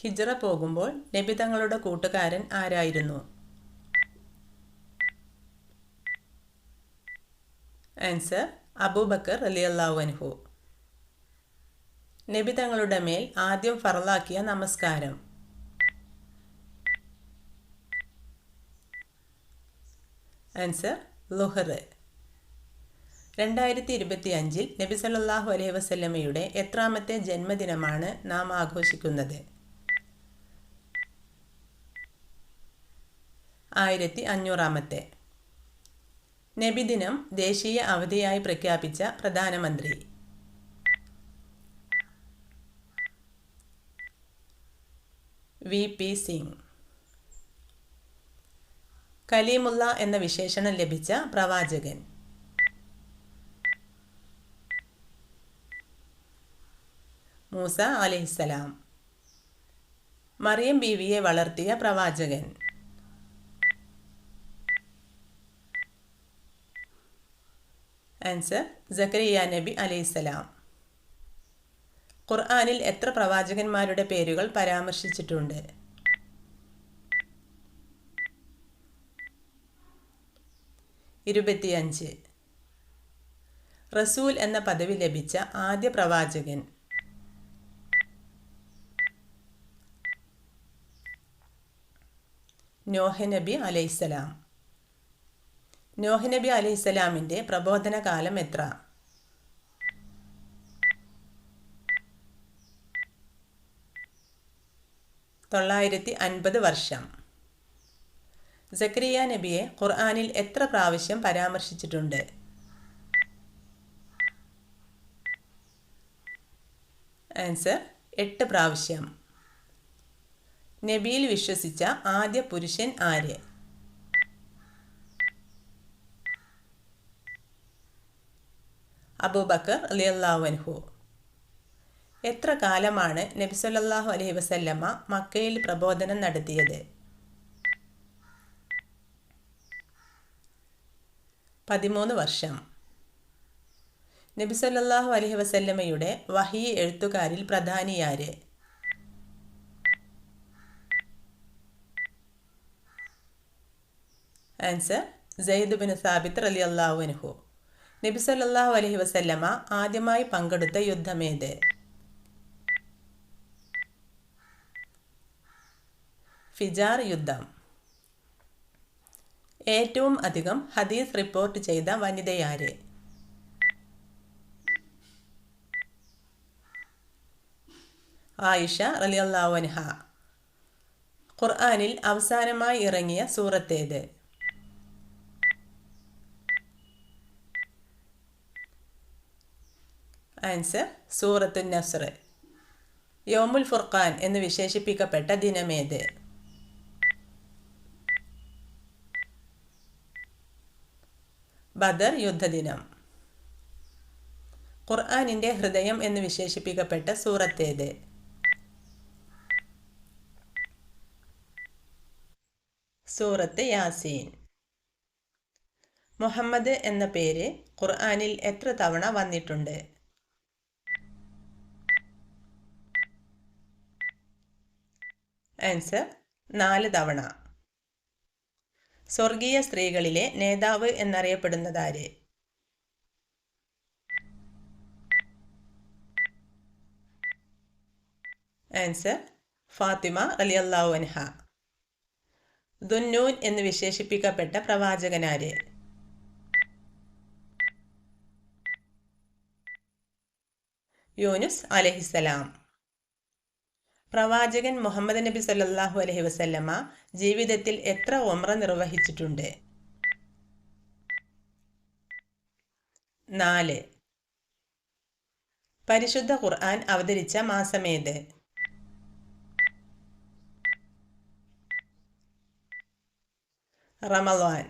ഹിജ്റ പോകുമ്പോൾ നബി തങ്ങളുടെ കൂട്ടുകാരൻ ആരായിരുന്നു? ആൻസർ അബൂബക്കർ അലി അൻഹു. നബി തങ്ങളുടെ മേൽ ആദ്യം ഫറലാക്കിയ നമസ്കാരം. ആൻസർ ലുഹർ രണ്ടായിരത്തി ഇരുപത്തി അഞ്ചിൽ നബി സല്ലല്ലാഹു അലൈഹി വസല്ലമയുടെ എത്രാമത്തെ ജന്മദിനമാണ് നാം ആഘോഷിക്കുന്നത്? ആയിരത്തി അഞ്ഞൂറാമത്തെ നബിദിനം ദേശീയ അവധിയായി പ്രഖ്യാപിച്ച പ്രധാനമന്ത്രി. വി. പി. സിംഗ്. കലീമുള്ള എന്ന വിശേഷണം ലഭിച്ച പ്രവാചകൻ. മൂസ അലൈഹിസ്സലാം. മറിയം ബീവിയെ വളർത്തിയ പ്രവാചകൻ. ആൻസർ ജക്കരിയ നബി അലൈസലാം ഖുർആാനിൽ എത്ര പ്രവാചകന്മാരുടെ പേരുകൾ പരാമർശിച്ചിട്ടുണ്ട്? ഇരുപത്തിയഞ്ച്. റസൂൽ എന്ന പദവി ലഭിച്ച ആദ്യ പ്രവാചകൻ. നോഹ നബി അലൈഹിസ്സലാം നോഹ നബി ഇസ്ലാമിന്റെ പ്രബോധന കാലം എത്ര? തൊള്ളായിരത്തി അൻപത് വർഷം. സക്രിയ നബിയെ ഖുർആാനിൽ എത്ര പ്രാവശ്യം പരാമർശിച്ചിട്ടുണ്ട്? ആൻസർ എട്ട് പ്രാവശ്യം. നബിയിൽ വിശ്വസിച്ച ആദ്യ പുരുഷൻ ആര്? അബൂബക്കർ അലി അലിയല്ലാവൻഹു എത്ര കാലമാണ് നബി സല്ലല്ലാഹു അലൈഹി വസല്ലമ്മ മക്കയിൽ പ്രബോധനം നടത്തിയത്? പതിമൂന്ന് വർഷം. നബി സല്ലല്ലാഹു അലൈഹി വസല്ലമയുടെ വഹി എഴുത്തുകാരിൽ പ്രധാനിയാര് ആൻസർ സെയ്ദ് ബിൻ സാബിത്ത് അലി അള്ളാഹു നബി സല്ലല്ലാഹു അലൈഹി വസല്ലമ ആദ്യമായി പങ്കെടുത്ത യുദ്ധമേത് ഫിജാർ യുദ്ധം. ഏറ്റവും അധികം ഹദീസ് റിപ്പോർട്ട് ചെയ്ത വനിതയാര് ആയിഷ റലിയല്ലാവൻഹ ഖുർആനിൽ അവസാനമായി ഇറങ്ങിയ സൂറത്തേത്. ആൻസർ സൂറത്തു നസ്ർ യോമുൽ ഫുർഖാൻ എന്ന് വിശേഷിപ്പിക്കപ്പെട്ട ദിനമേത്? ബദർ യുദ്ധദിനം. ഖുർആാനിന്റെ ഹൃദയം എന്ന് വിശേഷിപ്പിക്കപ്പെട്ട സൂറത്തേത്? സൂറത്ത് യാസീൻ. മുഹമ്മദ് എന്ന പേര് ഖുർആാനിൽ എത്ര തവണ വന്നിട്ടുണ്ട്? ആൻസർ നാല് തവണ. സ്വർഗീയ സ്ത്രീകളിലെ നേതാവ് എന്നറിയപ്പെടുന്നതാര്? ആൻസർ ഫാത്തിമ റലിയല്ലാഹു അൻഹ. ദുന്നൂൻ എന്ന് വിശേഷിപ്പിക്കപ്പെട്ട പ്രവാചകനാര്? യൂനുസ് അലഹിസലാം പ്രവാചകൻ മുഹമ്മദ് നബി സല്ലാഹു അലഹി വസല്ലമ ജീവിതത്തിൽ എത്ര ഒമ്ര നിർവഹിച്ചിട്ടുണ്ട്? നാല്. പരിശുദ്ധ ഖുർആൻ അവതരിച്ച മാസമേത് റമവാൻ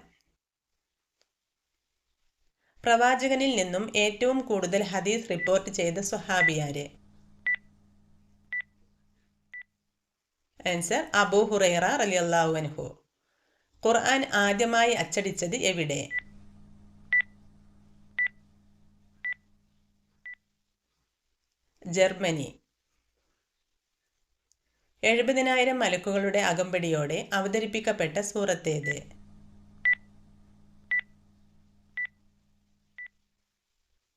പ്രവാചകനിൽ നിന്നും ഏറ്റവും കൂടുതൽ ഹദീസ് റിപ്പോർട്ട് ചെയ്ത സ്വഹാബിയാര്? ആൻസർ അബൂ ഹുറൈറ റലി അൻഹു ഖുർആൻ ആദ്യമായി അച്ചടിച്ചത് എവിടെ? ജർമ്മനി. എഴുപതിനായിരം മലക്കുകളുടെ അകമ്പടിയോടെ അവതരിപ്പിക്കപ്പെട്ട സൂറത്തേത്.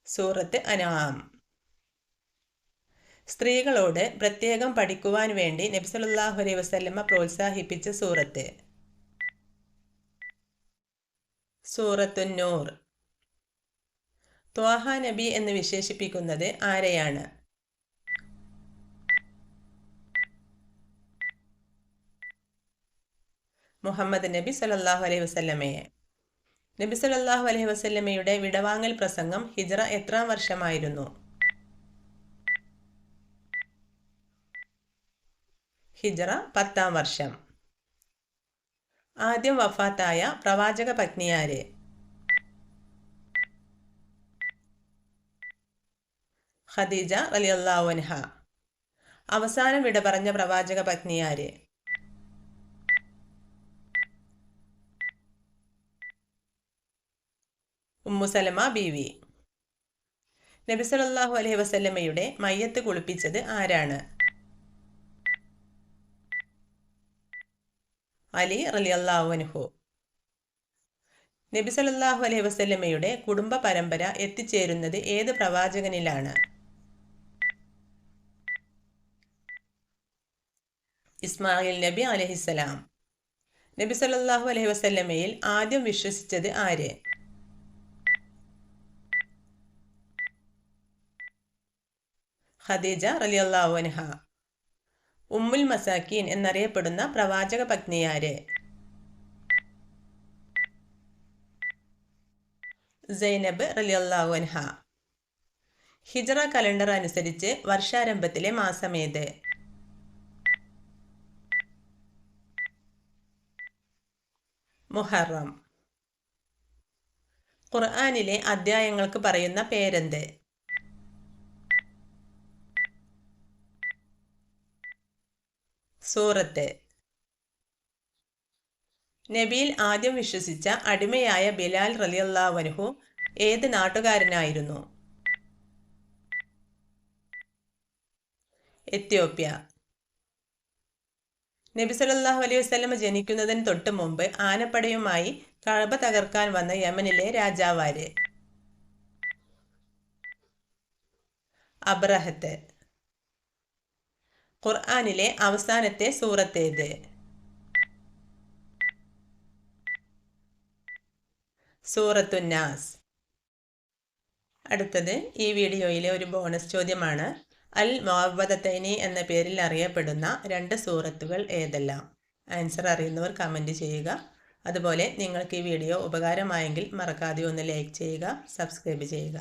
സൂറത്ത് അനാം. സ്ത്രീകളോട് പ്രത്യേകം പഠിക്കുവാൻ വേണ്ടി നബ്സലുല്ലാഹു അലൈഹി വസല്ലമ പ്രോത്സാഹിപ്പിച്ച സൂറത്ത്. സൂറത്തുന്നൂർ ത്വാഹ നബി എന്ന് വിശേഷിപ്പിക്കുന്നത് ആരെയാണ്? മുഹമ്മദ് നബി സലല്ലാഹു അലൈഹി വസല്ലമയെ. നബി സലല്ലാഹു അലൈഹി വസല്ലമയുടെ വിടവാങ്ങൽ പ്രസംഗം ഹിജറ എത്രാം വർഷമായിരുന്നു? ഹിജറ പത്താം വർഷം. ആദ്യം വഫാത്തായ പ്രവാചക പത്നിയാരെ ഖദീജ റലിയല്ലാവൻഹ അവസാനം വിട പറഞ്ഞ പ്രവാചക പത്നിയാര് ഉമ്മുസലമ ബീവി. വി നബിസലാഹു അലൈഹി വസല്ലമ്മയുടെ മയ്യത്ത് കുളിപ്പിച്ചത് ആരാണ്? അലി റലി അൻഹു. നബി സലല്ലാഹു അലൈഹി വസല്ലമയുടെ കുടുംബ പരമ്പര എത്തിച്ചേരുന്നത് ഏത് പ്രവാചകനിലാണ്? ഇസ്മായിൽ നബി അലഹിസ്സലാം നബി സല്ലല്ലാഹു അലൈഹി വസല്ലമയിൽ ആദ്യം വിശ്വസിച്ചത് ആര്? ഖദീജ റലിയല്ലാഹു അൻഹ. ഉമ്മുൽ മസാക്കീൻ എന്നറിയപ്പെടുന്ന പ്രവാചക പത്നിയാര്? സൈനബ് റലിയല്ലാഹു ഹിജറ കലണ്ടർ അനുസരിച്ച് വർഷാരംഭത്തിലെ മാസമേത്? മുഹറം. ഖുർആാനിലെ അധ്യായങ്ങൾക്ക് പറയുന്ന പേരെന്ത്? സൂറത്ത്. നബിയിൽ ആദ്യം വിശ്വസിച്ച അടിമയായ ബിലാൽ റലിയല്ലാവനുഹു ഏത് നാട്ടുകാരനായിരുന്നു? എത്യോപ്യ. നബി സലല്ലാഹു അലൈഹി വസ്ലമ ജനിക്കുന്നതിന് തൊട്ട് മുമ്പ് ആനപ്പടയുമായി കഴബ തകർക്കാൻ വന്ന യമനിലെ രാജാവാര്. അബ്രഹത്ത്. ഖുർആനിലെ അവസാനത്തെ സൂറത്തേത്. സൂറത്തുന്നാസ്. അടുത്തത് ഈ വീഡിയോയിലെ ഒരു ബോണസ് ചോദ്യമാണ്. അൽ മൊഹബദത്തൈനി എന്ന പേരിൽ അറിയപ്പെടുന്ന രണ്ട് സൂറത്തുകൾ ഏതെല്ലാം? ആൻസർ അറിയുന്നവർ കമന്റ് ചെയ്യുക. അതുപോലെ നിങ്ങൾക്ക് ഈ വീഡിയോ ഉപകാരമായെങ്കിൽ മറക്കാതെ ഒന്ന് ലൈക്ക് ചെയ്യുക സബ്സ്ക്രൈബ് ചെയ്യുക.